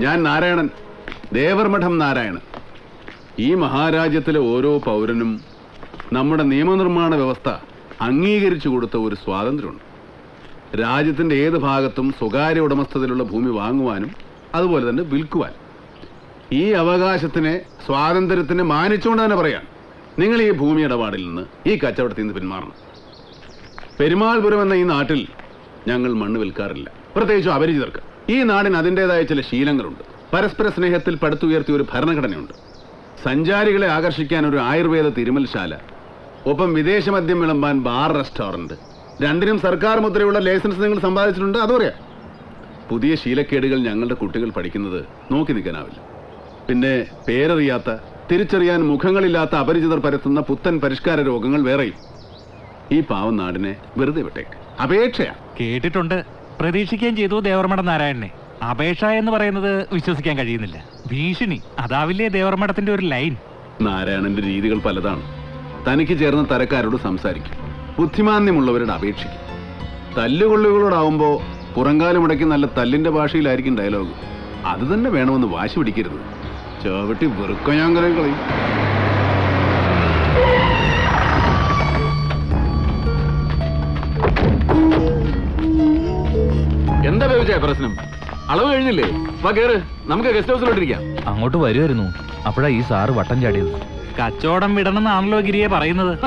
ഞാൻ നാരായണൻ. ദേവർമഠം നാരായണൻ. ഈ മഹാരാജ്യത്തിലെ ഓരോ പൗരനും നമ്മുടെ നിയമനിർമ്മാണ വ്യവസ്ഥ അംഗീകരിച്ചു കൊടുത്ത ഒരു സ്വാതന്ത്ര്യമുണ്ട്. രാജ്യത്തിന്റെ ഏത് ഭാഗത്തും സ്വകാര്യ ഉടമസ്ഥതയിലുള്ള ഭൂമി വാങ്ങുവാനും അതുപോലെ തന്നെ വിൽക്കുവാനും. ഈ അവകാശത്തിനെ സ്വാതന്ത്ര്യത്തിനെ മാനിച്ചുകൊണ്ട് തന്നെ പറയാം. നിങ്ങൾ ഈ ഭൂമി ഇടപാടിൽ നിന്ന് ഈ കച്ചവടത്തിൽ നിന്ന് പിന്മാറണം. പെരുമാൾപുരം എന്ന ഈ നാട്ടിൽ ഞങ്ങൾ മണ്ണ് വിൽക്കാറില്ല. പ്രത്യേകിച്ചും അപരിചിതർക്ക്. ഈ നാടിന് അതിന്റെതായ ചില ശീലങ്ങളുണ്ട്. പരസ്പര സ്നേഹത്തിൽ പടുത്തുയർത്തിയ ഒരു ഭരണഘടനയുണ്ട്. സഞ്ചാരികളെ ആകർഷിക്കാൻ ഒരു ആയുർവേദ തിരുമൽശാല ഒപ്പം വിദേശ മദ്യം വിളമ്പാൻ ബാർ റെസ്റ്റോറന്റ് രണ്ടിനും സർക്കാർ മുദ്രയുള്ള ലൈസൻസ് നിങ്ങൾ സമ്പാദിച്ചിട്ടുണ്ട് അതറിയാം പുതിയ ശീലക്കേടുകൾ ഞങ്ങളുടെ കുട്ടികൾ പഠിക്കുന്നത് നോക്കി നിൽക്കാനാവില്ല. പിന്നെ പേരറിയാത്ത തിരിച്ചറിയാൻ മുഖങ്ങളില്ലാത്ത അപരിചിതർ പരത്തുന്ന പുത്തൻ പരിഷ്കാര രോഗങ്ങൾ വേറെയും. ഈ പാവം നാടിനെ വെറുതെ വിട്ടേക്ക്. അപേക്ഷയാ. കേട്ടിട്ടുണ്ട്. പ്രതീക്ഷിക്കുകയും ചെയ്തു ദേവർമഠം നാരായണനെ. അപേക്ഷ എന്ന് പറയുന്നത് വിശ്വസിക്കാൻ കഴിയുന്നില്ല. ഭീഷണി അതാവില്ലേ ദേവർമഠത്തിന്റെ ഒരു ലൈൻ? നാരായണന്റെ രീതികൾ പലതാണ്. തനിക്ക് ചേർന്ന തരക്കാരോട് സംസാരിക്കും. ബുദ്ധിമാന്യമുള്ളവരോട് അപേക്ഷിക്കും. തല്ലുകൊള്ളുകളോടാവുമ്പോ പുറങ്കാലം മുടക്കി നല്ല തല്ലിന്റെ ഭാഷയിലായിരിക്കും ഡയലോഗ് അത് തന്നെ വേണമെന്ന് വാശി പിടിക്കരുത്. ചവിട്ടി വെറുക്ക ഞാൻ കളയും. എന്താ ബേബിച്ചായ പ്രശ്നം? അളവ് കഴിഞ്ഞില്ലേ? വാ കേറ്. നമുക്ക് ഗസ്റ്റ് ഹൗസിലോട്ടിരിക്കാം അങ്ങോട്ട് വരുമായിരുന്നു അപ്പോഴാ ഈ സാറ് വട്ടം ചാടിയത്. കച്ചവടം വിടണമെന്നാണല്ലോ ഗിരിയെ പറയുന്നത്.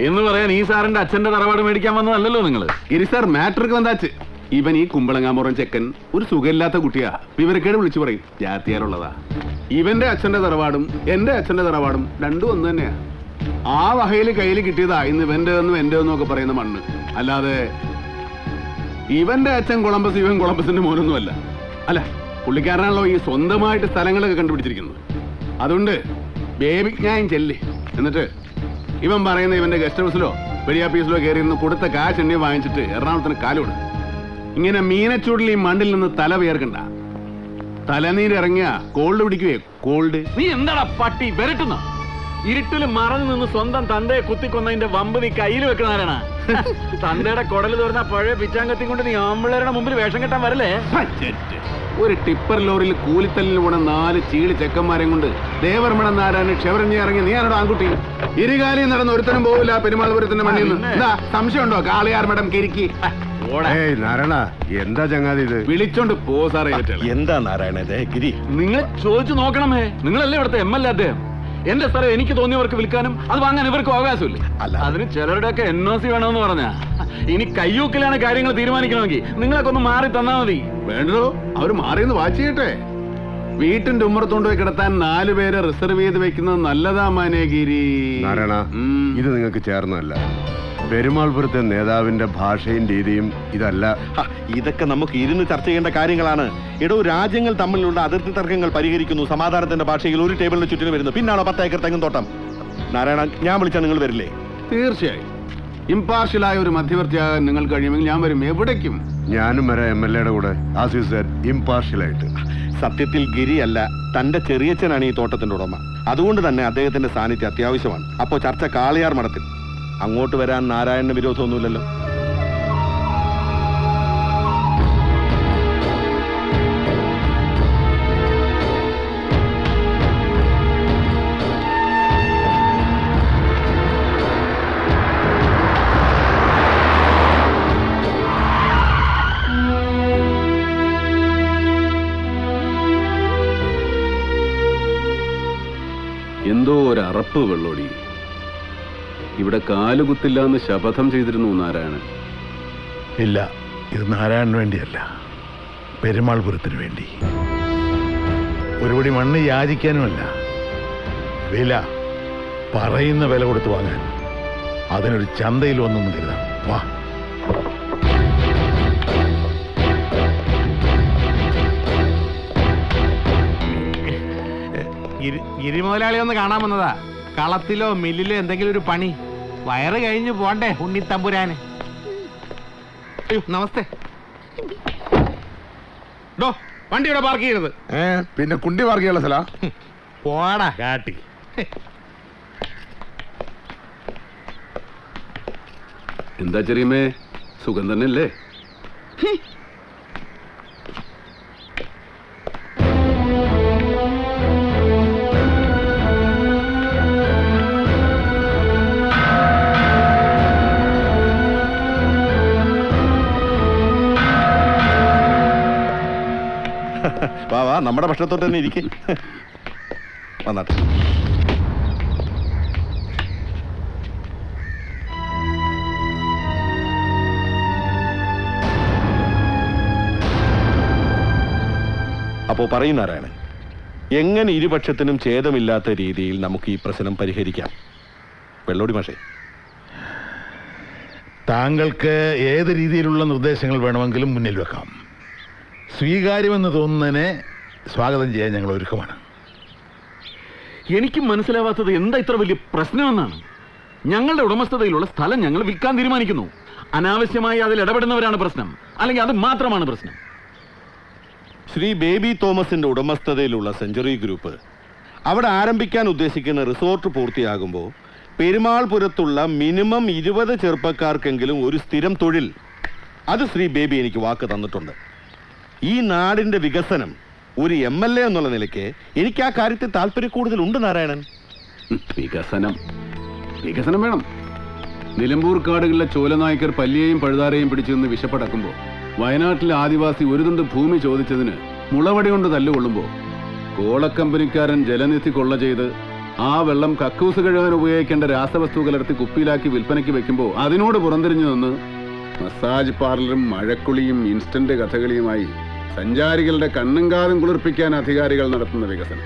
എന്ന് പറയാൻ ഈ സാറിന്റെ അച്ഛന്റെ തറവാട് മേടിക്കാൻ വന്നതല്ലല്ലോ നിങ്ങൾ ഗിരി സാർ മാട്രിക് വന്നാച്ച്. ഇവൻ ഈ കുമ്പളങ്ങാമുറം ചെക്കൻ ഒരു സുഖമില്ലാത്ത കുട്ടിയാ. വിവരക്കേട് വിളിച്ചു പറയും. ജാത്തിയാരുള്ളതാ ഇവന്റെ അച്ഛന്റെ തറവാടും എന്റെ അച്ഛന്റെ തറവാടും രണ്ടും ഒന്ന് തന്നെയാ. ആ വകയിൽ കയ്യിൽ കിട്ടിയതാ ഇന്ന് ഇവന്റെ എന്നും എന്റെ എന്നും ഒക്കെ പറയുന്ന മണ്ണ്. അല്ലാതെ ഇവന്റെ അച്ഛൻ കൊളംബസ് ഇവൻ കൊളംബസിന്റെ മോനൊന്നുമല്ല. അല്ല പുള്ളിക്കാരനാണല്ലോ ഈ സ്വന്തമായിട്ട് സ്ഥലങ്ങളൊക്കെ കണ്ടുപിടിച്ചിരിക്കുന്നത്. അതുകൊണ്ട് ബേബി ഞാൻ ചെല്ലി. എന്നിട്ട് ഇവൻ പറയുന്ന ഇവന്റെ ഗസ്റ്റ് ഹൗസിലോ വെടിയാപ്പീസിലോ കയറി നിന്ന് കൊടുത്ത കാശ് എണ്ണി വാങ്ങിച്ചിട്ട് എറണാകുളത്തിന് കാലോട് ഇങ്ങനെ മീനച്ചൂടിൽ ഈ മണ്ടിൽ നിന്ന് തല വേർക്കണ്ട തലനീരിറങ്ങിയ കോൾഡ് പിടിക്കുകയെ കോൾഡ് നീ എന്താടാ പട്ടി വരട്ടുന്ന? ഇരുട്ടിൽ മറന്നു നിന്ന് സ്വന്തം തന്തയെ കുത്തിക്കൊന്നതിന്റെ വമ്പ് നീ കയ്യിൽ വെക്കുന്നവരാണ് തന്തയുടെ കുടൽ തുറന്ന പഴയ പിച്ചാങ്കത്തി കൊണ്ട് നീ ആമ്പിളരുടെ മുമ്പിൽ വേഷം കെട്ടാൻ വരല്ലേ? ഒരു ടിപ്പർ ലോറിയിൽ കൂലിത്തല്ലിൽ പോണ നാല് ചീളി ചെക്കന്മാരെ കൊണ്ട് ദേവർമണ നാരായണ ക്ഷവരഞ്ഞി ഇറങ്ങി നീ ആരുടെ ആൺകുട്ടി? ഇരുകാലി നടന്ന് ഒരുത്തനും പോവില്ല പെരുമാൾപുരത്തിന്റെ മണ്ണിൽ നിന്ന്. എന്താ സംശയമുണ്ടോ? കാളിയാർ മഠം കിരിക്കി. ഏയ് നാരായണ എന്താ ചങ്ങാതി ഇത്? വിളിച്ചോണ്ട് പോ സാറേ എന്താ നാരായണ ഗിരി നിങ്ങൾ ചോദിച്ചു നോക്കണമേ നിങ്ങളല്ലേ ഇവിടുത്തെ എം എൽ എ അദ്ദേഹം? എന്റെ സ്ഥലം എനിക്ക് തോന്നിയവർക്ക് വിൽക്കാനും അത് വാങ്ങാൻ ഇവർക്കും അവകാശമില്ല. അല്ല. അതിന് ചിലരുടെയൊക്കെ എൻ ഒ സി വേണമെന്ന് പറഞ്ഞാ. ഇനി കയ്യൂക്കിലാണ് കാര്യങ്ങൾ തീരുമാനിക്കണമെങ്കിൽ നിങ്ങളൊക്കെ ഒന്ന് മാറി തന്നാ മതി. വേണ്ടോ? അവർ മാറിയെന്ന് വാച്ച് ചെയ്യട്ടെ. വീട്ടിന്റെ ഉമ്മറത്തോണ്ട് പോയി കിടത്താൻ നാലു പേരെ റിസർവ് ചെയ്ത് വെക്കുന്നത് നല്ലതാ മാനേഗിരി. നാരായണ ഇത് നിങ്ങൾക്ക് ചേർന്നതല്ല. പെരുമാൾപുരത്തെ നേതാവിന്റെ ഭാഷയും രീതിയും ഇതല്ല. ഹ, ഇതൊക്കെ നമുക്ക് ഇരുന്ന് ചർച്ച ചെയ്യേണ്ട കാര്യങ്ങളാണ്. എടോ രാജ്യങ്ങൾ തമ്മിലുള്ള അതിർത്തി തർക്കങ്ങൾ പരിഹരിക്കുന്നു. സമാധാനത്തിന്റെ ഭാഷയിൽ ഒരു ടേബിളിന് ചുറ്റിന് വരുന്നു. പിന്നാണോ പത്ത് ഏക്കർ തെങ്ങും തോട്ടം? നാരായണ ഞാൻ വിളിച്ചാൽ നിങ്ങൾ വരില്ലേ? തീർച്ചയായും. ഇമ്പാർഷ്യലായ ഒരു മധ്യവർത്തിയാകാൻ നിങ്ങൾ കഴിയുമെങ്കിൽ ഞാൻ വരും. എവിടേക്കും? ഞാനും വരാം എം എൽ എയുടെ കൂടെ. ആസ് സാർ സെഡ് ഇമ്പാർഷ്യലായിട്ട് സത്യത്തിൽ ഗിരിയല്ല തന്റെ ചെറിയച്ഛനാണ് ഈ തോട്ടത്തിന്റെ ഉടമ. അതുകൊണ്ട് തന്നെ അദ്ദേഹത്തിന്റെ സാന്നിധ്യം അത്യാവശ്യമാണ്. അപ്പോൾ ചർച്ച കാളിയാർ മഠത്തിൽ. അങ്ങോട്ട് വരാൻ നാരായണന് വിരോധമൊന്നുമില്ലല്ലോ. എന്തോ ഒരു അറപ്പ് വെള്ളോടി. ഇവിടെ കാലുകുത്തില്ല എന്ന് ശപഥം ചെയ്തിരുന്നു നാരായണൻ. ഇല്ല ഇത് നാരായണന് വേണ്ടിയല്ല. പെരുമാൾപുരത്തിന് വേണ്ടി. ഒരുപടി മണ്ണ് യാചിക്കാനുമല്ല. വില പറയുന്ന വില കൊടുത്തു വാങ്ങാൻ. അതിനൊരു ചന്തയിൽ വന്നൊന്നും കരുതാം. വാ. ഗിരിമുതലാളി ഒന്ന് കാണാൻ വന്നതാ. കളത്തിലോ മില്ലിലോ എന്തെങ്കിലും ഒരു പണി. വയറ് കഴിഞ്ഞു പോണ്ടേ ഉണ്ണിത്തമ്പുരാന്. അയ്യോ നമസ്തേ. ഡോ വണ്ടി ഇവിടെ പാർക്ക് ചെയ്യരുത് ഏ പിന്നെ കുണ്ടി പാർക്ക് മാർഗിയുള്ള സ്ഥല? പോടാ. കാട്ടി. എന്താ ചെറിയമ്മേ? സുഖം തന്നെയല്ലേ? വാ വാ നമ്മുടെ ഭക്ഷണത്തോട്ട് തന്നെ ഇരിക്കേ. വന്നാട്ടെ. അപ്പോ പറയും നാരായണൻ എങ്ങനെ ഇരുപക്ഷത്തിനും ഛേദമില്ലാത്ത രീതിയിൽ നമുക്ക് ഈ പ്രശ്നം പരിഹരിക്കാം? വെള്ളോടി മാഷേ. താങ്കൾക്ക് ഏത് രീതിയിലുള്ള നിർദ്ദേശങ്ങൾ വേണമെങ്കിലും മുന്നിൽ വെക്കാം. സ്വീകാര്യമെന്ന് തോന്നുന്നതിനെ സ്വാഗതം ചെയ്യാൻ ഞങ്ങൾ ഒരുക്കമാണ്. എനിക്ക് മനസ്സിലാവാത്തത് എന്താ ഇത്ര വലിയ പ്രശ്നമെന്നാണ്? ഞങ്ങളുടെ ഉടമസ്ഥതയിലുള്ള സ്ഥലം ഞങ്ങൾ വിൽക്കാൻ തീരുമാനിക്കുന്നു. അനാവശ്യമായി അതിൽ ഇടപെടുന്നവരാണ് പ്രശ്നം. അല്ലെങ്കിൽ അത് മാത്രമാണ് പ്രശ്നം. ശ്രീ ബേബി തോമസിന്റെ ഉടമസ്ഥതയിലുള്ള സെഞ്ചുറി ഗ്രൂപ്പ് അവിടെ ആരംഭിക്കാൻ ഉദ്ദേശിക്കുന്ന റിസോർട്ട് പൂർത്തിയാകുമ്പോൾ പെരുമാൾപുരത്തുള്ള മിനിമം ഇരുപത് ചെറുപ്പക്കാർക്കെങ്കിലും ഒരു സ്ഥിരം തൊഴിൽ. അത് ശ്രീ ബേബി എനിക്ക് വാക്ക് തന്നിട്ടുണ്ട്. ഈ നാടിന്റെ വികസനം ഒരു എം എൽ എ എന്നുള്ള നിലയ്ക്ക് എനിക്ക് ആ കാര്യത്തിൽ കൂടുതൽ ഉണ്ട് നാരായണൻ. വികസനം. വികസനം വേണം. നിലമ്പൂർ കാടുകളിലെ ചോലനായ്ക്കർ പല്ലിയെയും പഴുതാരയും പിടിച്ചു നിന്ന് വിശപ്പടക്കുമ്പോൾ വയനാട്ടിലെ ആദിവാസി ഒരു തുണ്ട് ഭൂമി ചോദിച്ചതിന് മുളവടി കൊണ്ട് തല്ലുകൊള്ളുമ്പോൾ കോളക്കമ്പനിക്കാരൻ ജലനിധി കൊള്ള ചെയ്ത് ആ വെള്ളം കക്കൂസ് കഴുകാൻ ഉപയോഗിക്കേണ്ട രാസവസ്തു കലർത്തി കുപ്പിയിലാക്കി വിൽപ്പനയ്ക്ക് വെക്കുമ്പോൾ അതിനോട് പുറംതിരിഞ്ഞു നിന്ന് മസാജ് പാർലറും മഴക്കുളിയും ഇൻസ്റ്റന്റ് കഥകളിയുമായി സഞ്ചാരികളുടെ കണ്ണും കാലും കുളിർപ്പിക്കാൻ അധികാരികൾ നടത്തുന്ന വികസനം.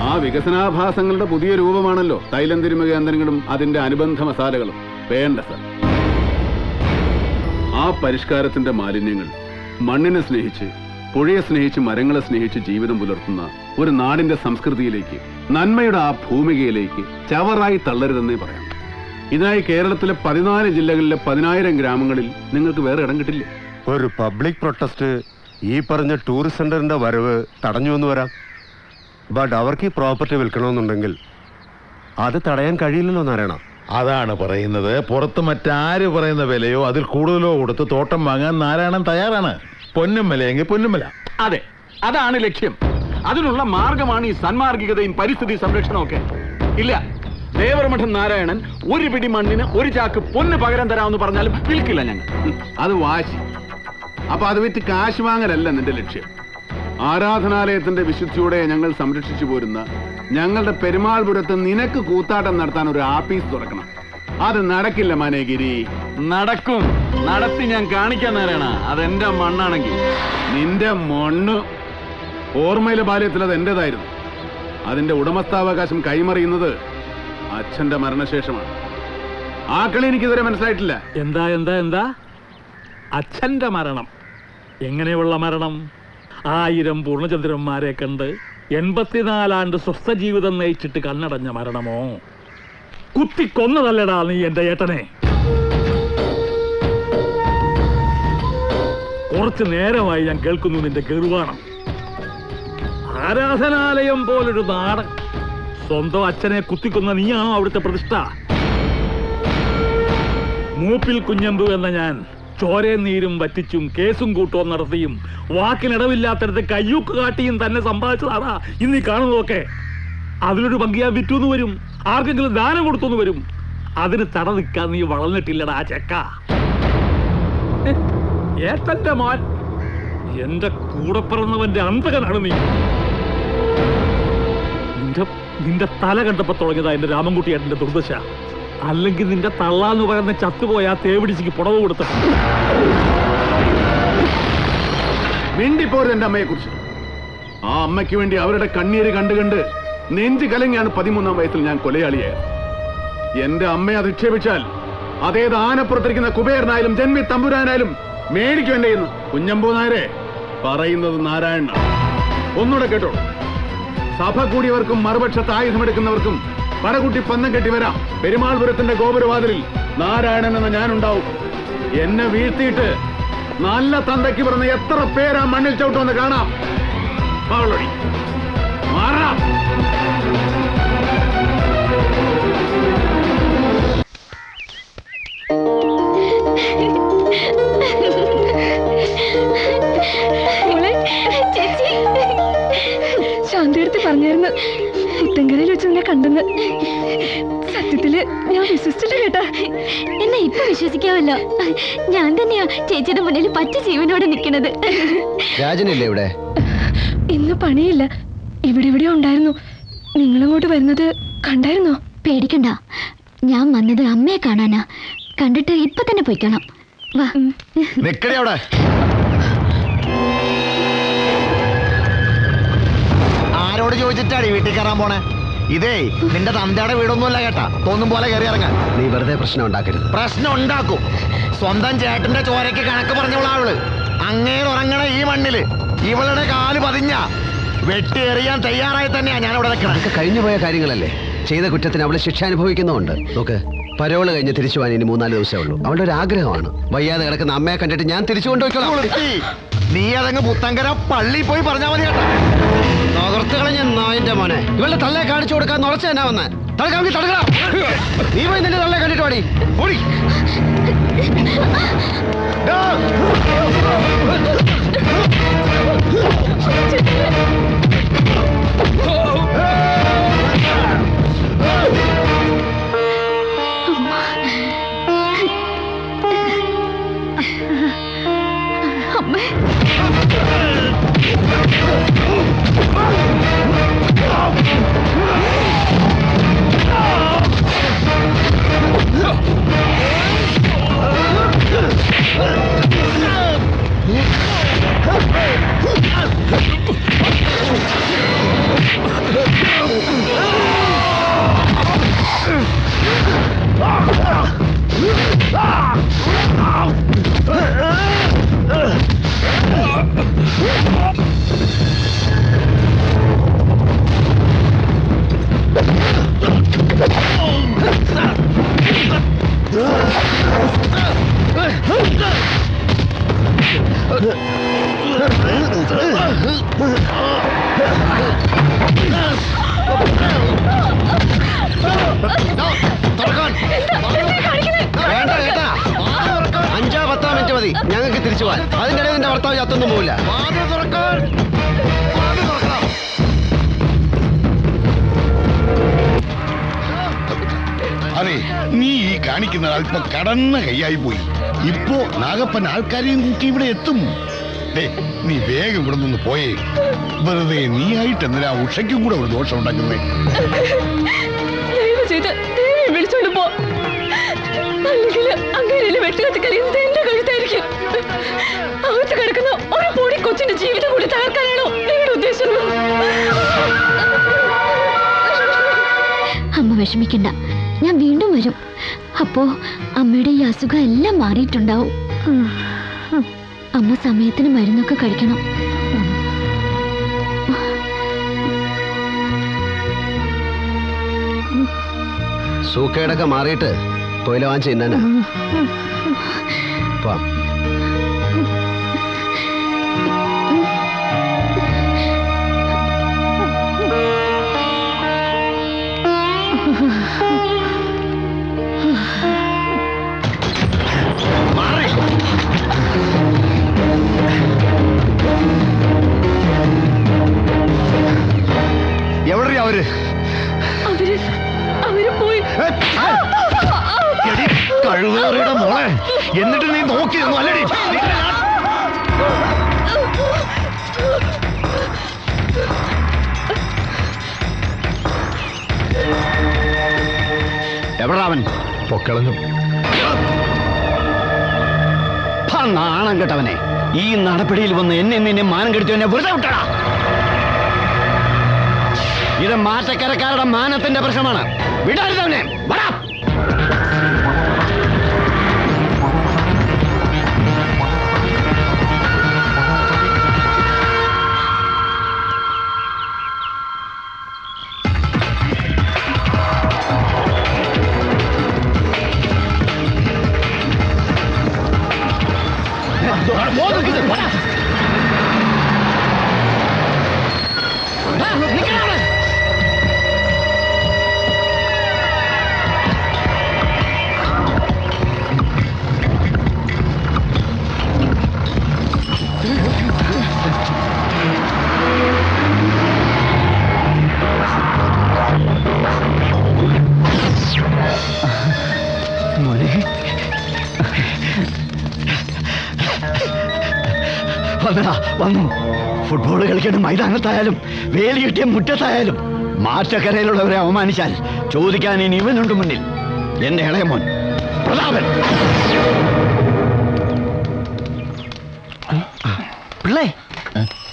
ആ വികസനാഭാസങ്ങളുടെ പുതിയ രൂപമാണല്ലോ തൈലന്തിരുമ തിരുമ കേന്ദ്രങ്ങളും അതിന്റെ അനുബന്ധ മസാലകളും. വേണ്ട സർ. ആ പരിഷ്കാരത്തിന്റെ മാലിന്യങ്ങൾ മണ്ണിനെ സ്നേഹിച്ച് പുഴയെ സ്നേഹിച്ച് മരങ്ങളെ സ്നേഹിച്ച് ജീവിതം പുലർത്തുന്ന ഒരു നാടിന്റെ സംസ്കൃതിയിലേക്ക് നന്മയുടെ ആ ഭൂമികയിലേക്ക് ചവറായി തള്ളരുതെന്നേ പറയാം. ഇതിനായി കേരളത്തിലെ പതിനാല് ജില്ലകളിലെ പതിനായിരം ഗ്രാമങ്ങളിൽ നിങ്ങൾക്ക് വേറെ ഇടം കിട്ടില്ലേ. ഒരു പബ്ലിക് പ്രൊട്ടസ്റ്റ് ഈ പറഞ്ഞ ടൂറിസ്റ്റ് സെന്ററിന്റെ വരവ് തടഞ്ഞു എന്ന് വരാം. ബട്ട് അവർക്ക് ഈ പ്രോപ്പർട്ടി വിൽക്കണമെന്നുണ്ടെങ്കിൽ അത് തടയാൻ കഴിയില്ലല്ലോ നാരായണ. അതാണ് പറയുന്നത്. പുറത്ത് മറ്റാര് പറയുന്ന വിലയോ അതിൽ കൂടുതലോ കൊടുത്ത് തോട്ടം വാങ്ങാൻ നാരായണൻ തയ്യാറാണ്. പൊന്നും പൊന്നുമല അതെ അതാണ് ലക്ഷ്യം. അതിനുള്ള മാർഗമാണ് ഈ സന്മാർഗികതയും പരിസ്ഥിതി സംരക്ഷണവും ഒക്കെ. ഇല്ല ദേവരമഠം നാരായണൻ ഒരു പിടി മണ്ണിന് ഒരു ചാക്ക് പൊന്ന് പകരം തരാമെന്ന് പറഞ്ഞാലും വിൽക്കില്ല ഞങ്ങൾ. അത് വാശി. അപ്പൊ അത് വിറ്റ് കാശ് വാങ്ങലല്ല നിന്റെ ലക്ഷ്യം. ആരാധനാലയത്തിന്റെ വിശുദ്ധിയോടെ ഞങ്ങൾ സംരക്ഷിച്ചു പോരുന്ന ഞങ്ങളുടെ പെരുമാൾപുരത്ത് നിനക്ക് കൂത്താട്ടം നടത്താൻ ഒരു ആപ്പീസ് തുറക്കണം. അത് നടക്കില്ല മനേഗിരി. നടക്കും. നടത്തി ഞാൻ കാണിക്കാൻ നേരാണ് അതെന്റെ മണ്ണാണെങ്കിൽ. നിന്റെ മണ്ണ്. ഓർമ്മയിലെ ബാല്യത്തിൽ അത് എന്റേതായിരുന്നു അതിന്റെ ഉടമസ്ഥാവകാശം കൈമറിയുന്നത് അച്ഛന്റെ മരണശേഷമാണ്. ആ കളി എനിക്കിതുവരെ മനസ്സിലായിട്ടില്ല. എന്താ എന്താ എന്താ? അച്ഛന്റെ മരണം. എങ്ങനെയുള്ള മരണം? ആയിരം പൂർണചന്ദ്രന്മാരെ കണ്ട് എൺപത്തിനാലാണ്ട് സ്വസ്ഥ ജീവിതം നയിച്ചിട്ട് കണ്ണടഞ്ഞ മരണമോ? കുത്തിക്കൊന്നതല്ലടാ നീ എന്റെ ഏട്ടനെ. കുറച്ചു നേരമായി ഞാൻ കേൾക്കുന്നു നിന്റെ ഗർവാണം ആരാധനാലയം പോലൊരു നാട് സ്വന്തം അച്ഛനെ കുത്തിക്കൊന്ന നീയാണോ അവിടുത്തെ പ്രതിഷ്ഠ? മൂപ്പിൽ കുഞ്ഞമ്പു എന്ന ഞാൻ ചോരേ നീരും വറ്റിച്ചും കേസും കൂട്ടവും നടത്തിയും വാക്കിനിടവില്ലാത്തടത്ത് കയ്യൂക്ക് കാട്ടിയും തന്നെ സമ്പാദിച്ചതാണാ ഇന്ന് കാണുന്നതൊക്കെ. അതിലൊരു ഞാൻ വിറ്റുന്ന് വരും. ആർക്കെങ്കിലും ദാനം കൊടുത്തു വരും. അതിന് തട നിൽക്കാൻ നീ വളർന്നിട്ടില്ലടാ ചെക്ക. ഏത്തന്റെ മോൻ. എന്റെ കൂടെ പിറന്നവന്റെ അന്തകനാണ് നീ. നിന്റെ തല കണ്ടപ്പോ തുടങ്ങിയതാ എന്റെ രാമൻകുട്ടി ഏട്ടന്റെ ദുർദശ. അല്ലെങ്കിൽ നിന്റെ തള്ളാന്ന് പറയുന്ന ചത്തുപോയ ആ തേവിടിച്ചിക്ക് പുടവ് കൊടുത്ത. മിണ്ടിപ്പോരുത് എന്റെ അമ്മയെ കുറിച്ച് ആ അമ്മയ്ക്ക് വേണ്ടി അവരുടെ കണ്ണീര് കണ്ട് കണ്ട് നെഞ്ചു കലങ്ങിയാണ് പതിമൂന്നാം വയസ്സിൽ ഞാൻ കൊലയാളിയായത് എന്റെ അമ്മയെ അധിക്ഷേപിച്ചാൽ അതേത് ആനപ്പുറത്തിരിക്കുന്ന കുബേരനായാലും ജന്മി തമ്പുരാനായാലും മേടിക്കും എന്റെ നായരെ പറയുന്നത് നാരായണ ഒന്നുകൂടെ കേട്ടോ സഭ കൂടിയവർക്കും മറുപക്ഷത്ത് ആയുധമെടുക്കുന്നവർക്കും പടകുട്ടി പന്തം കെട്ടി വരാം. പെരുമാൾപുരത്തിന്റെ ഗോപുരവാതിലിൽ നാരായണൻ എന്ന ഞാനുണ്ടാവും. എന്നെ വീഴ്ത്തിയിട്ട് നല്ല തന്തയ്ക്ക് പറഞ്ഞ എത്ര പേരാ മണ്ണിൽ ചവിട്ടുമെന്ന് കാണാം. പാവളൊഴി മാറാം. ശാന്തിയെടുത്ത് പറഞ്ഞായിരുന്നു. പുത്തങ്കരയിൽ വെച്ച് നിന്നെ കണ്ടെന്ന്? സത്യത്തിൽ ഞാൻ വിശ്വസിച്ചില്ല കേട്ടാ. എന്നെ ഇപ്പൊ വിശ്വസിക്കാമല്ലോ. ഞാൻ തന്നെയാ ചേച്ചിയുടെ മുന്നിൽ പച്ച ജീവനോട് നിൽക്കുന്നത്. രാജനില്ലേ ഇവിടെ? ഇന്ന് പണിയില്ല. ഇവിടെ ഇവിടെ ഉണ്ടായിരുന്നു. നിങ്ങളങ്ങോട്ട് വരുന്നത് കണ്ടായിരുന്നോ? പേടിക്കണ്ട. ഞാൻ വന്നത് അമ്മയെ കാണാനാ. കണ്ടിട്ട് ഇപ്പൊ തന്നെ പോയിക്കണം. വാ. നിക്കടി അവിടെ. ആരോട് ചോദിച്ചിട്ടാടി വീട്ടിൽ കയറാൻ പോണേ. ഇതേ നിന്റെ തന്തയുടെ വീടൊന്നുമല്ല കേട്ടാ. തോന്നും പോലെ കയറി ഇറങ്ങാൻ. നീ വെറുതെ പ്രശ്നം ഉണ്ടാക്കരുത്. പ്രശ്നം ഉണ്ടാക്കും. സ്വന്തം ചേട്ടന്റെ ചോരയ്ക്ക് കണക്ക് പറഞ്ഞവളാവൾ അങ്ങേ ഉറങ്ങണ ഈ മണ്ണിൽ. ഇവളുടെ കാൽ പതിഞ്ഞ വെട്ടി എറിയാൻ തയ്യാറായി തന്നെയാ ഞാൻ അവിടെ നിൽക്കണം കഴിഞ്ഞു പോയ കാര്യങ്ങളല്ലേ? ചെയ്ത കുറ്റത്തിന് അവൾ ശിക്ഷ അനുഭവിക്കുന്നുണ്ട് നോക്ക് പരോൾ കഴിഞ്ഞ് തിരിച്ചു പോകാൻ ഇനി മൂന്നാൽ ദിവസമേ ഉള്ളൂ. അവളുടെ ഒരു ആഗ്രഹമാണ്. വയ്യാതെ കിടക്കുന്ന അമ്മയെ കണ്ടിട്ട് ഞാൻ തിരിച്ചു കൊണ്ടുപോയിക്കോളാം. നീ അതങ്ങ് പുത്തങ്കര പള്ളി പോയി പറഞ്ഞാൽ മതി കേട്ടോ. തകർത്ത് കളഞ്ഞ നായിന്റെ മോനെ. ഇവളുടെ തള്ളയെ കാണിച്ചു കൊടുക്കാൻ ഉറച്ച എന്നാ വന്നെ? തടുക്കാമെങ്കിൽ തടുക്കണം. നീ പോയി നിന്റെ തള്ളയെ കണ്ടിട്ട് പാടി ഓടി. ഡാ. വേണ്ട അഞ്ചോ പത്തോ മിനിറ്റ് മതി ഞങ്ങൾക്ക് തിരിച്ചു പോവാൻ അതിന്റെ നിന്റെ ഭർത്താവ് ചത്തൊന്നും പോവില്ല അതെ നീ ഈ കാണിക്കുന്നത് അല്പം കടന്ന കൈയായി പോയി. ഇപ്പോ നാഗപ്പൻ ആൾക്കാരെയും കൂട്ടി ഇവിടെ എത്തും. ദേ, നീ വേഗം ഇവിടെ നിന്ന് പോയേ. വെറുതെ നീ ആയിട്ട് എന്തിനാ ഉഷയ്ക്കും കൂടെ ഒരു ദോഷം ഉണ്ടാക്കുന്നേ? വിളിച്ചോണ്ട് പോ. അല്ലെങ്കിൽ അങ്ങനെ വെട്ടുകത്തി കരിയുന്നത് എന്റെ കഴുത്തായിരിക്കും? അകത്ത് കിടക്കുന്ന ഒരു പൊടി കൊച്ചിന്റെ ജീവിതം കൂടി തകർക്കാനാണോ നിങ്ങളുടെ ഉദ്ദേശം അമ്മ വിഷമിക്കണ്ട. ഞാൻ വീണ്ടും വരും. അപ്പോ അമ്മയുടെ ഈ അസുഖം എല്ലാം മാറിയിട്ടുണ്ടാവും. അമ്മ സമയത്തിന് മരുന്നൊക്കെ കഴിക്കണം. സൂക്കേടൊക്കെ മാറിയിട്ട് തൊയില വാങ്ങിച്ച് അവർ. അവർ അവർ പോയി. കഴിവേറിയുടെ മോളെ. എന്നിട്ട് നീ നോക്കി നിന്നു. അല്ലടി എവിടാ അവൻ? പൊക്കളഞ്ഞു. നാണം കേട്ടവനെ. ഈ നടപടിയിൽ വന്ന് എന്നെ നിന്നെ മാനം കെടുത്തു എന്നെ വെറുതെ വിട്ടടാ. ഇത് മാറ്റക്കരക്കാരുടെ മാനത്തിന്റെ പ്രശ്നമാണ്. വിടരുതവനെ വരാ. കളിക്കുന്ന മൈതാനത്തായാലും വേലി കിട്ടിയ മുറ്റത്തായാലും മാറ്റക്കരയിലുള്ളവരെ അവമാനിച്ചാൽ ചോദിക്കാൻ ഇനി ഇവനുണ്ട് മുന്നിൽ. എന്റെ ഇളയമോൻ പ്രതാപൻ. പിള്ളേ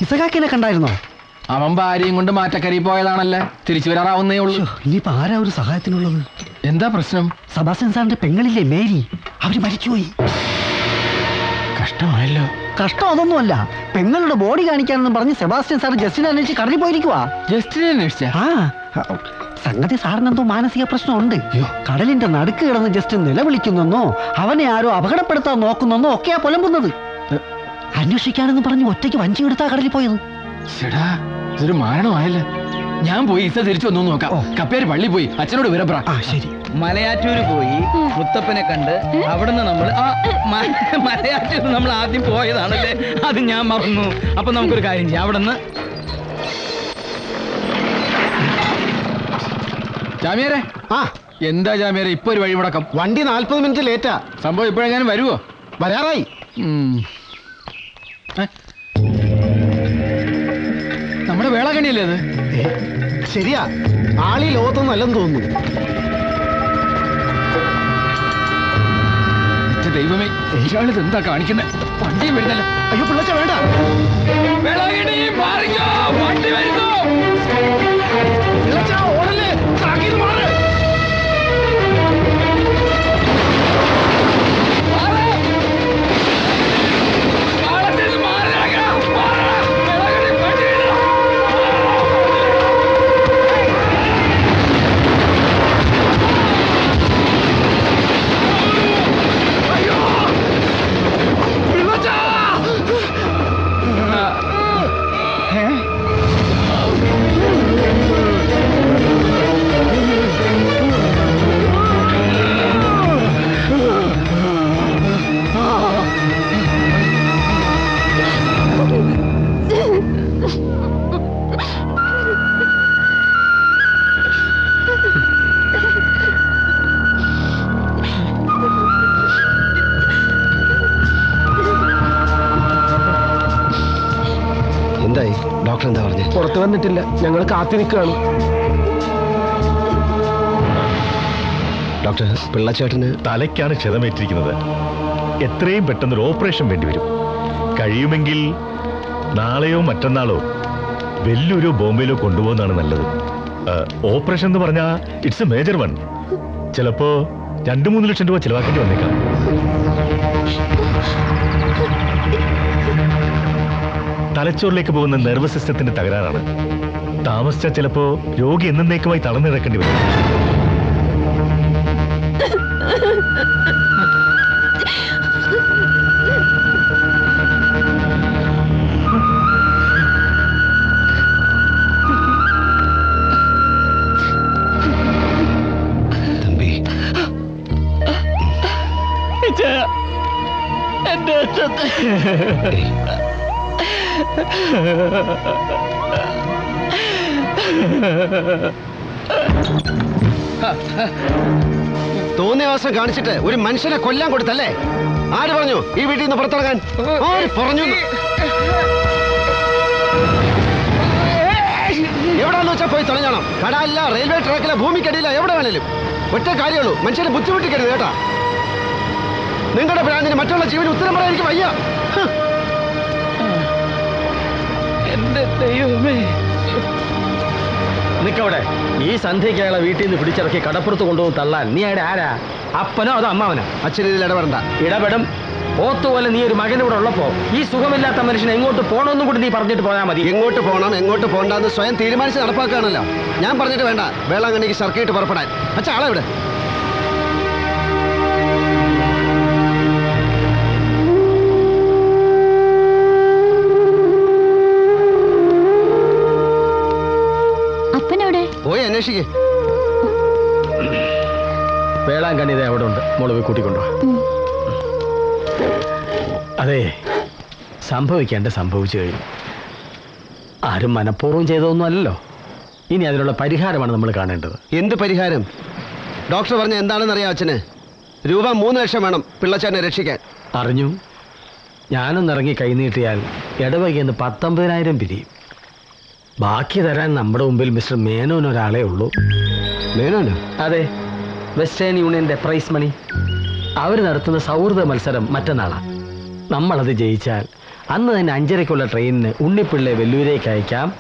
ഇസഖാക്കിനെ കണ്ടായിരുന്നോ? അവൻ ഭാര്യയും കൊണ്ട് മാറ്റക്കരയിൽ പോയതാണല്ലേ? തിരിച്ചു വരാറാവുന്നേ ഉള്ളൂ. ഇനിയിപ്പോ ആരാ ഒരു സഹായത്തിനുള്ളത്? എന്താ പ്രശ്നം? സബാസൻ സാറിന്റെ പെങ്ങളില്ലേ മേരി? അവർ മരിച്ചുപോയി. കഷ്ടമായല്ലോ. കഷ്ടം അതൊന്നുമല്ല. പെങ്ങളുടെ ബോഡി കാണിക്കാനെന്ന് പറഞ്ഞ് സെബാസ്റ്റ്യൻ സാർ ജസ്റ്റിനെ അന്വേഷിച്ച് കടലിൽ പോയിരിക്കുവാ. ജസ്റ്റിനെ അന്വേഷിച്ച? ആ. സംഗതി സാറിന് എന്തോ മാനസിക പ്രശ്നമുണ്ട്. കടലിന്റെ നടുക്ക് കിടന്ന് ജസ്റ്റ് നിലവിളിക്കുന്നെന്നോ അവനെ ആരോ അപകടപ്പെടുത്താൻ നോക്കുന്നെന്നോ ഒക്കെയാ പുലമ്പുന്നത്. അന്വേഷിക്കാനെന്ന് പറഞ്ഞ് ഒറ്റയ്ക്ക് വഞ്ചി എടുത്താ കടലിൽ പോയത്. ചേടാ ഇതൊരു മാരണമായല്ലേ? ഞാൻ പോയി ഇസ തിരിച്ചു വന്നു നോക്കാം. കപ്പേര് പള്ളി പോയി. അച്ഛനോട് വിവരം ആ ശരി. മലയാറ്റൂര് പോയി മുത്തപ്പനെ കണ്ട് അവിടുന്ന് നമ്മൾ ആ മ- നമ്മൾ ആദ്യം പോയതാണല്ലേ? അത് ഞാൻ മറന്നു. അപ്പൊ നമുക്കൊരു കാര്യം ചെയ്യാം. അവിടുന്ന് ജാമ്യാരെ? ആ. എന്താ ജാമ്യാരെ? ഇപ്പൊ ഒരു വഴിമുടക്കം വണ്ടി നാൽപ്പത് മിനിറ്റ് ലേറ്റാ. സംഭവം ഇപ്പോഴെങ്ങാനും വരുവോ? വരാറായി? നമ്മുടെ വേളാങ്കണ്ണിയല്ലേ അത്? ശരിയാ. ആളി ലോകത്തൊന്നും അല്ലെന്ന് തോന്നുന്നു. ദൈവമേ ഇയാളിത് എന്താ കാണിക്കുന്നത് വണ്ടി വരുന്നല്ലോ. അയ്യോ പിള്ളച്ച വേണ്ട. വണ്ടി വരുന്നു. ഓടല്ലേ. വന്നിട്ടില്ല ഞങ്ങൾ കാത്തിരിക്കുകയാണ് ഡോക്ടർ പിള്ളച്ചേട്ടന് തലയ്ക്കാണ് ക്ഷതമേറ്റിരിക്കുന്നത്. എത്രയും പെട്ടെന്ന് ഒരു ഓപ്പറേഷൻ വേണ്ടിവരും കഴിയുമെങ്കിൽ നാളെയോ മറ്റന്നാളോ വലിയൊരു ബോംബെയിലോ കൊണ്ടുപോകുന്നതാണ് നല്ലത്. ഓപ്പറേഷൻ എന്ന് പറഞ്ഞാൽ ഇറ്റ്സ് എ മേജർ വൺ. ചിലപ്പോ രണ്ടു മൂന്ന് ലക്ഷം രൂപ ചിലവാക്കേണ്ടി വന്നേക്കാം. തലച്ചോറിലേക്ക് പോകുന്ന നെർവസ് സിസ്റ്റത്തിന്റെ തകരാറാണ്. താമസിച്ചാൽ ചിലപ്പോ രോഗി എന്നേക്കുമായി തളർന്നിടക്കേണ്ടി വരും. തമ്പി. ഏയ്, തോന്നിയ വാസം കാണിച്ചിട്ട് ഒരു മനുഷ്യനെ കൊല്ലാൻ കൊടുത്തല്ലേ? ആര് പറഞ്ഞു? ഈ വീട്ടിൽ നിന്ന് പുറത്തിറങ്ങാൻ? ആര് പറഞ്ഞു? എവിടാന്ന് വെച്ചാ പോയി തുടങ്ങണം കടല്ല റെയിൽവേ ട്രാക്കിലെ ഭൂമിക്കടിയില്ല എവിടെ വേണേലും. ഒറ്റ കാര്യമുള്ളൂ മനുഷ്യനെ ബുദ്ധിമുട്ടിക്കരുത് കേട്ടാ. നിങ്ങളുടെ ഭ്രാന്തിന് മറ്റുള്ള ജീവന് ഉത്തരം പറയാൻ എനിക്ക് വയ്യ. എന്റെ ദൈവമേ. നിക്കവിടെ. ഈ സന്ധ്യയ്ക്ക് അയാളെ വീട്ടിൽ നിന്ന് പിടിച്ചിറക്കി കടപ്പുറത്ത് കൊണ്ടുപോകും തള്ളാൻ. നീ അയാളെ ആരാ? അപ്പനോ അതോ അമ്മാവനോ? അച്ഛൻ ഇതിൽ ഇടപെടണ്ട. ഇടപെടും. ഓത്തുപോലെ നീ ഒരു മകൻ ഇവിടെ ഉള്ളപ്പോ ഈ സുഖമില്ലാത്ത മനുഷ്യനെ എങ്ങോട്ട് പോകണമെന്നും കൂടി നീ പറഞ്ഞിട്ട് പോയാൽ മതി. എങ്ങോട്ട് പോകണം എങ്ങോട്ട് പോകണ്ടെന്ന് സ്വയം തീരുമാനിച്ച് നടപ്പാക്കുകയാണല്ലോ. ഞാൻ പറഞ്ഞിട്ട് വേണ്ട. വേളാങ്കണ്ണിക്ക് സർക്കിട്ട് പുറപ്പെടാൻ. അച്ഛാ ആളെ ഇവിടെ പോയി അന്വേഷിക്കേ. വേളാങ്കണ്ണി ഇതേ അവിടെ ഉണ്ട്. മോൾ പോയി കൂട്ടിക്കൊണ്ടോ അതെ സംഭവിക്കേണ്ട സംഭവിച്ചു കഴിഞ്ഞു. ആരും മനഃപൂർവം ചെയ്തതൊന്നും അല്ലല്ലോ ഇനി അതിനുള്ള പരിഹാരമാണ് നമ്മൾ കാണേണ്ടത്. എന്ത് പരിഹാരം? ഡോക്ടർ പറഞ്ഞ എന്താണെന്ന് അറിയാം അച്ഛന്? രൂപ മൂന്ന് ലക്ഷം വേണം പിള്ളച്ചാനെ രക്ഷിക്കാൻ. അറിഞ്ഞു? ഞാനൊന്നിറങ്ങി കൈനീട്ടിയാൽ ഇടവകയെന്ന് പത്തൊമ്പതിനായിരം പിരിയും. ബാക്കി തരാൻ നമ്മുടെ മുമ്പിൽ മിസ്റ്റർ മേനോൻ ഒരാളേ ഉള്ളൂ. മേനോനോ? അതെ. വെസ്റ്റേൺ യൂണിയന്റെ പ്രൈസ് മണി അവർ നടത്തുന്ന സൗഹൃദ മത്സരം മറ്റന്നാളാണ് നമ്മളത് ജയിച്ചാൽ അന്ന് തന്നെ അഞ്ചരയ്ക്കുള്ള ട്രെയിനിന് ഉണ്ണിപ്പിള്ളെ വെല്ലൂരേക്ക് അയക്കാം.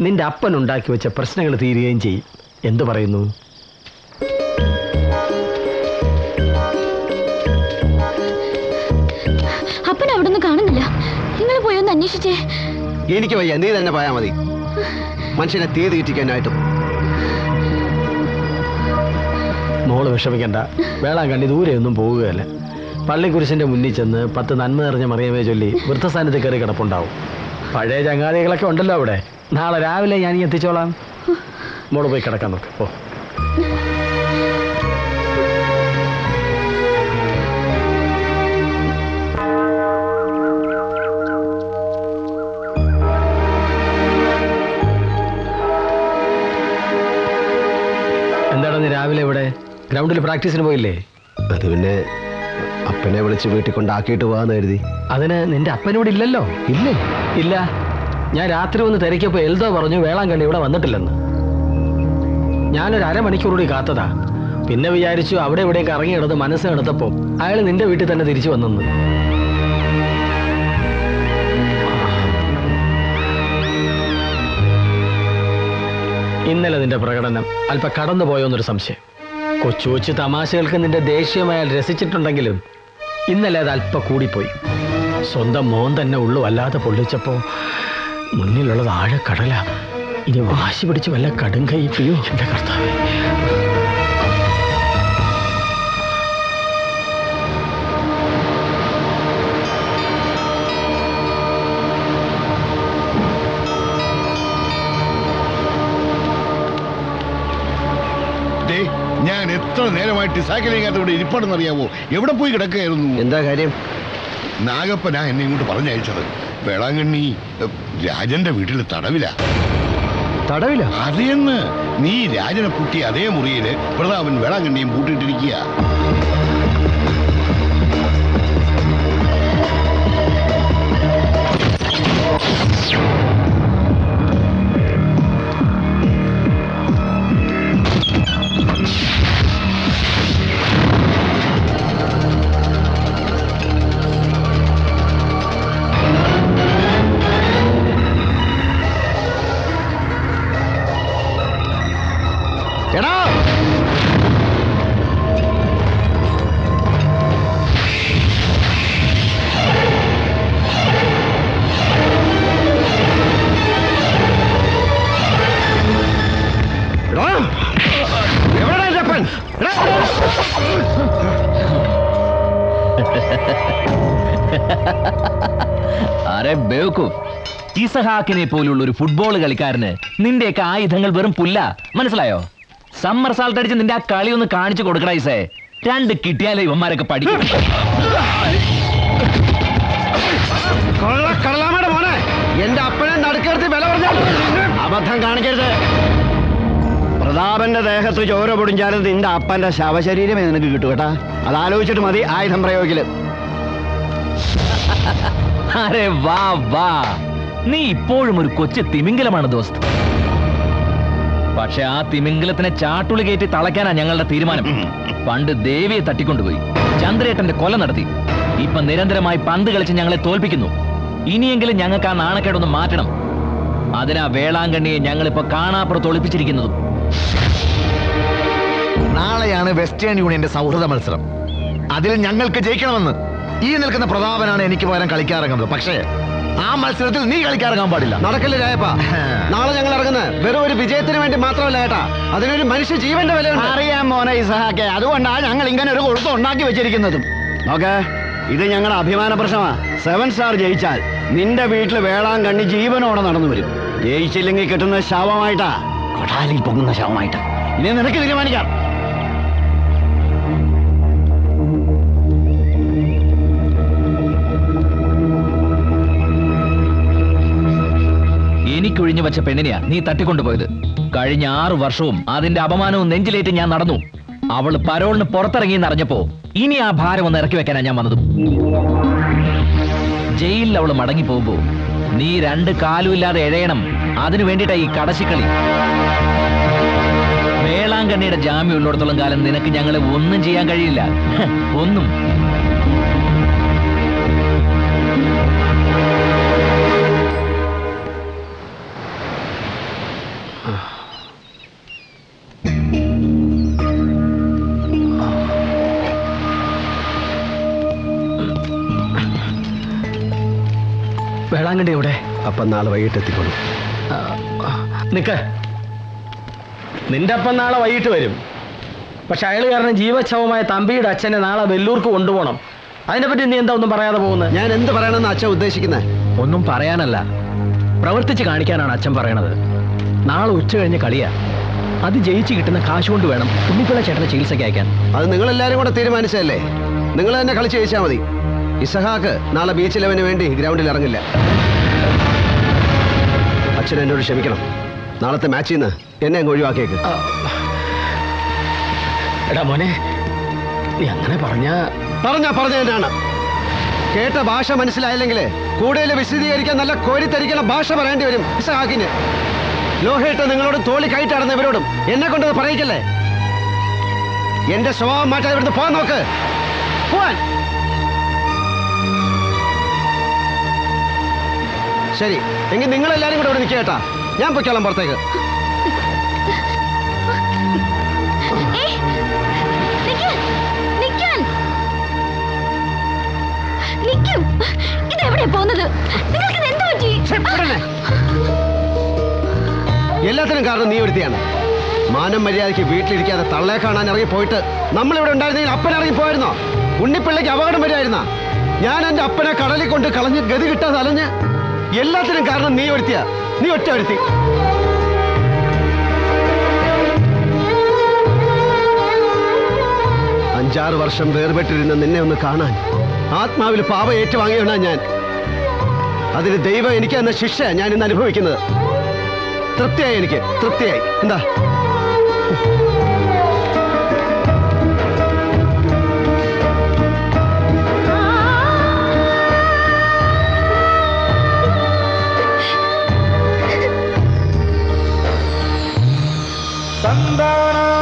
നിന്റെ അപ്പൻ ഉണ്ടാക്കി വെച്ച പ്രശ്നങ്ങൾ തീരുകയും ചെയ്യും. എന്തു പറയുന്നു? അപ്പൻ അവിടെ നിന്ന് കാണുന്നില്ല. നിങ്ങൾ പോയി ഒന്ന് അന്വേഷിച്ചേ. എനിക്ക് വയ്യ. നീ തന്നെ പോയാ മതി. മനുഷ്യനെ തീ തീറ്റിക്കാനായിട്ടും മോൾ വിഷമിക്കണ്ട. വേളാങ്കണ്ണി ദൂരെയൊന്നും പോവുകയല്ല. പള്ളിക്കുരിശിന്റെ മുന്നിൽ ചെന്ന് പത്ത് നന്മ നിറഞ്ഞ മറിയമേ ചൊല്ലി വൃദ്ധസ്ഥാനത്ത് കയറി കിടപ്പുണ്ടാവും. പഴയ ചങ്ങാതികളൊക്കെ ഉണ്ടല്ലോ അവിടെ. നാളെ രാവിലെ ഞാൻ എത്തിച്ചോളാം. മോൾ പോയി കിടക്കാൻ നോക്ക്. ഓ ഗ്രൗണ്ടിൽ പ്രാക്ടീസിന് പോയില്ലേ? അത് പിന്നെ അപ്പനെ വിളിച്ച് വീട്ടിൽ കൊണ്ടാക്കിയിട്ട് പോകാന്ന് കരുതി. അതിന് നിന്റെ അപ്പനോട് ഇല്ലല്ലോ? ഇല്ലേ? ഇല്ല. ഞാൻ രാത്രി ഒന്ന് തിരക്കിയപ്പോൾ എൽദോ പറഞ്ഞു വേളാങ്കണ്ണി ഇവിടെ വന്നിട്ടില്ലെന്ന്. ഞാനൊരു അരമണിക്കൂർ കൂടി കാത്തതാ. പിന്നെ വിചാരിച്ചു അവിടെ ഇവിടെയും കറങ്ങി കിടന്ന് മനസ്സ് എടുത്തപ്പോ അയാൾ നിന്റെ വീട്ടിൽ തന്നെ തിരിച്ചു വന്നെന്ന്. ഇന്നലെ നിന്റെ പ്രകടനം അല്പ കടന്നു പോയോന്നൊരു സംശയം. കൊച്ചു കൊച്ചു തമാശകൾക്ക് നിന്റെ ദേഷ്യമായാൽ രസിച്ചിട്ടുണ്ടെങ്കിലും ഇന്നലെ അത് അല്പ കൂടിപ്പോയി. സ്വന്തം മോൻ തന്നെ ഉള്ളു അല്ലാതെ പൊള്ളിച്ചപ്പോ മുന്നിലുള്ളത് ആഴക്കടല. ഇനി വാശി പിടിച്ച് വല്ല കടും കൈ പ്രിയോ എന്റെ കർത്താവേ. എത്ര നേരമായിട്ട് സൈക്കിളിങ്ങാത്ത ഇവിടെ ഇരിപ്പാടെന്ന് അറിയാവോ എവിടെ പോയി കിടക്കുകയായിരുന്നു? എന്താ കാര്യം? നാഗപ്പനാ എന്നെ ഇങ്ങോട്ട് പറഞ്ഞയച്ചത്. വേളാങ്കണ്ണി രാജന്റെ വീട്ടിൽ തടവില. തടവില? അതെന്ന്. നീ രാജനെ പൂട്ടിയ അതേ മുറിയിൽ പ്രതാപൻ വേളാങ്കണ്ണിയും പൂട്ടിയിട്ടിരിക്കുക ഇസഹാക്കിനെ പോലുള്ള ഒരു ഫുട്ബോൾ കളിക്കാരന് നിന്റെയൊക്കെ ആയുധങ്ങൾ വെറും പുല്ല. മനസ്സിലായോ? സമ്മർ സാൾട്ട് അടിച്ച് നിന്റെ ആ കളി ഒന്ന് കാണിച്ചു കൊടുക്കടാ ഇസേ രണ്ട് കിട്ടിയാലേ ഇവന്മാരൊക്കെ പഠിക്കും. എന്റെ അപ്പനെ നടുക്കെടുത്ത് വില പറഞ്ഞാൽ അബദ്ധം കാണിക്കരുത്. പ്രതാപന്റെ ദേഹത്ത് ചോര പൊടിഞ്ഞാലും നിന്റെ അപ്പന്റെ ശവശരീരമേ നിനക്ക് കിട്ടു കേട്ടാ. അത് ആലോചിച്ചിട്ട് മതി ആയുധം പ്രയോഗിക്കൽ. അരെ വാ വാ. നീ ഇപ്പോഴും ഒരു കൊച്ചു തിമിംഗലമാണ് ദോസ്ത്. പക്ഷെ ആ തിമിംഗലത്തിനെ ചാട്ടുളി കയറ്റി തളയ്ക്കാനാ ഞങ്ങളുടെ തീരുമാനം. പണ്ട് ദേവിയെ തട്ടിക്കൊണ്ടുപോയി. ചന്ദ്രേട്ടന്റെ കൊല നടത്തി. ഇപ്പൊ നിരന്തരമായി പന്ത് കളിച്ച് ഞങ്ങളെ തോൽപ്പിക്കുന്നു. ഇനിയെങ്കിലും ഞങ്ങൾക്ക് ആ നാണക്കേടൊന്ന് മാറ്റണം. അതിനാ വേളാങ്കണ്ണിയെ ഞങ്ങളിപ്പോ കാണാപ്പുറത്ത് ഒളിപ്പിച്ചിരിക്കുന്നതും. നാളെയാണ് വെസ്റ്റേൺ യൂണിയന്റെ സൗഹൃദ മത്സരം. അതിൽ ഞങ്ങൾക്ക് ജയിക്കണമെന്ന് ഈ നിൽക്കുന്ന പ്രതാപനാണ് എനിക്ക് പകരം കളിക്കാറിറങ്ങുന്നത് പക്ഷേ ആ മത്സരത്തിൽ നീ കളിക്കാറിറങ്ങാൻ പാടില്ല. നടക്കില്ല രായപ്പ നാളെ ഞങ്ങൾ ഇറങ്ങുന്നത് വെറും ഒരു വിജയത്തിന് വേണ്ടി മാത്രമല്ല ഏട്ടാ. അതിനൊരു മനുഷ്യ ജീവന്റെ വില അറിയാം മോനെ ഇസഹാക്കെ. അതുകൊണ്ടാണ് ഞങ്ങൾ ഇങ്ങനെ ഒരു കൊടുത്ത് ഉണ്ടാക്കി വെച്ചിരിക്കുന്നതും. നോക്കേ ഇത് ഞങ്ങളുടെ അഭിമാന പ്രശ്നമാ. സെവൻ സ്റ്റാർ ജയിച്ചാൽ നിന്റെ വീട്ടിൽ വേളാങ്കണ്ണി ജീവനോടെ നടന്നു വരും. ജയിച്ചില്ലെങ്കിൽ കിട്ടുന്ന ശവമായിട്ടാ. കൊട്ടാലിൽ പൊങ്ങുന്ന ശവമായിട്ടാ. ഇനി നിനക്ക് തീരുമാനിക്കാം. എനിക്കൊഴിഞ്ഞു വെച്ച പെണ്ണിനെയാ നീ തട്ടിക്കൊണ്ടുപോയത്. കഴിഞ്ഞ ആറു വർഷവും അതിന്റെ അപമാനവും നെഞ്ചിലേറ്റ് ഞാൻ നടന്നു. അവൾ പരോളിന് പുറത്തിറങ്ങി എന്നറിഞ്ഞപ്പോ ഇനി ആ ഭാരം ഒന്ന് ഇറക്കി വെക്കാനാ ഞാൻ വന്നത്. ജയിലിൽ അവൾ മടങ്ങി പോകുമ്പോ നീ രണ്ട് കാലും ഇല്ലാതെ എഴയണം. അതിനു വേണ്ടിയിട്ടാ ഈ കടശിക്കളി. വേളാങ്കണ്ണിയുടെ ജാമ്യം ഉള്ളിടത്തോളം കാലം നിനക്ക് ഞങ്ങളെ ഒന്നും ചെയ്യാൻ കഴിയില്ല. ഒന്നും. വേളാങ്കണ്ണി എവിടെ അപ്പം നാളെ വൈകിട്ട് എത്തിക്കോളൂ. നിക്ക്. നിന്റെ അപ്പം നാളെ വൈകിട്ട് വരും. പക്ഷെ അയാൾ കാരണം ജീവച്ഛവമായ തമ്പിയുടെ അച്ഛനെ നാളെ വെല്ലൂർക്ക് കൊണ്ടുപോകണം. അതിനെപ്പറ്റി നീ എന്താ ഒന്നും പറയാതെ പോകുന്നത് ഞാൻ എന്ത് പറയണമെന്ന് അച്ഛൻ ഉദ്ദേശിക്കുന്നത് ഒന്നും പറയാനല്ല. പ്രവർത്തിച്ച് കാണിക്കാനാണ് അച്ഛൻ പറയണത്. നാളെ ഉച്ച കഴിഞ്ഞ് കളിയാ. അത് ജയിച്ച് കിട്ടുന്ന കാശ് കൊണ്ട് വേണം ഉണ്ണിപ്പിള്ള ചേട്ടനെ ചികിത്സയ്ക്ക് അയക്കാൻ. അത് നിങ്ങൾ എല്ലാവരും കൂടെ തീരുമാനിച്ചതല്ലേ? നിങ്ങൾ തന്നെ കളിച്ച് ജയിച്ചാൽ മതി. ഇസഹാക്ക് നാളെ ബീച്ച് ഇലവന് വേണ്ടി ഗ്രൗണ്ടിൽ ഇറങ്ങില്ല. അച്ഛൻ എന്നോട് ക്ഷമിക്കണം. നാളത്തെ മാച്ചിൽ നിന്ന് എന്നെ അങ്ങ് ഒഴിവാക്കിയേക്ക്. എടാ മോനെ നീ അങ്ങനെ പറഞ്ഞ പറഞ്ഞ പറഞ്ഞ എന്നാണ്. കേട്ട ഭാഷ മനസ്സിലായില്ലെങ്കിൽ കൂടുതൽ വിശദീകരിക്കാൻ നല്ല കോരിത്തരിക്കുന്ന ഭാഷ പറയേണ്ടി വരും ഇസഹാക്കിന്. ലോഹയിട്ട് നിങ്ങളോട് തോളി കയറ്റി നടന്ന ഇവരോടും. എന്നെ കൊണ്ടത് പറയിക്കല്ലേ? എന്റെ സ്വഭാവം മാറ്റാൻ ഇവിടുന്ന് പോകാൻ നോക്ക്. പോവാൻ. ശരി. എങ്കിൽ നിങ്ങൾ എല്ലാരും കൂടെ ഇവിടെ നിൽക്കേട്ടാ ഞാൻ പൊയ്ക്കോളാം പുറത്തേക്ക്. എല്ലാത്തിനും കാരണം നീ ഒരുത്തിയാണ്. മാനം മര്യാദയ്ക്ക് വീട്ടിലിരിക്കാതെ തള്ളയെ കാണാൻ ഇറങ്ങി പോയിട്ട് നമ്മളിവിടെ ഉണ്ടായിരുന്നെങ്കിൽ അപ്പൻ ഇറങ്ങി പോയിരുന്നോ? ഉണ്ണിപ്പിള്ളയ്ക്ക് അപകടം വരുമായിരുന്ന ഞാൻ എന്റെ അപ്പനെ കടലിൽ കൊണ്ട് കളഞ്ഞ് ഗതി കിട്ടാതെ അലഞ്ഞ് എല്ലാത്തിനും കാരണം നീ ഒരുത്തിയാ. നീ ഒറ്റ ഒരുത്തി. അഞ്ചാറ് വർഷം വേർപെട്ടിരുന്ന നിന്നെ ഒന്ന് കാണാൻ ആത്മാവിൽ പാപ ഏറ്റുവാങ്ങിയാണ് ഞാൻ. അതിന് ദൈവം എനിക്ക് എന്ന ശിക്ഷ ഞാൻ ഇന്ന് അനുഭവിക്കുന്നത്. തൃപ്തിയായി എനിക്ക് തൃപ്തിയായി. എന്താ? சந்தானா